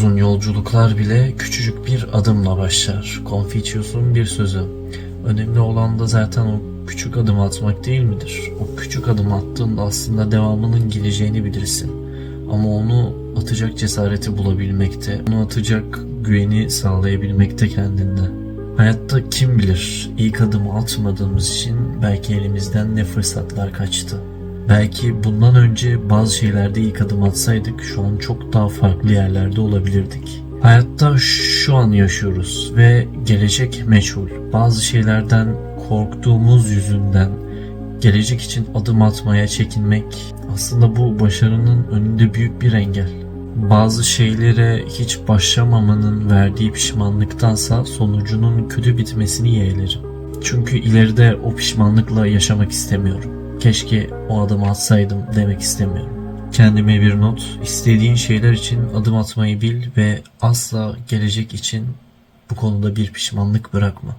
Uzun yolculuklar bile küçücük bir adımla başlar. Confucius'un bir sözü. Önemli olan da zaten o küçük adım atmak değil midir? O küçük adım attığında aslında devamının geleceğini bilirsin. Ama onu atacak cesareti bulabilmekte, onu atacak güveni sağlayabilmekte kendinde. Hayatta kim bilir ilk adımı atmadığımız için belki elimizden ne fırsatlar kaçtı. Belki bundan önce bazı şeylerde ilk adım atsaydık şu an çok daha farklı yerlerde olabilirdik. Hayatta şu an yaşıyoruz ve gelecek meçhul. Bazı şeylerden korktuğumuz yüzünden gelecek için adım atmaya çekinmek aslında bu başarının önünde büyük bir engel. Bazı şeylere hiç başlamamanın verdiği pişmanlıktansa sonucunun kötü bitmesini yeğlerim. Çünkü ileride o pişmanlıkla yaşamak istemiyorum. Keşke o adımı atsaydım demek istemiyorum. Kendime bir not, istediğin şeyler için adım atmayı bil ve asla gelecek için bu konuda bir pişmanlık bırakma.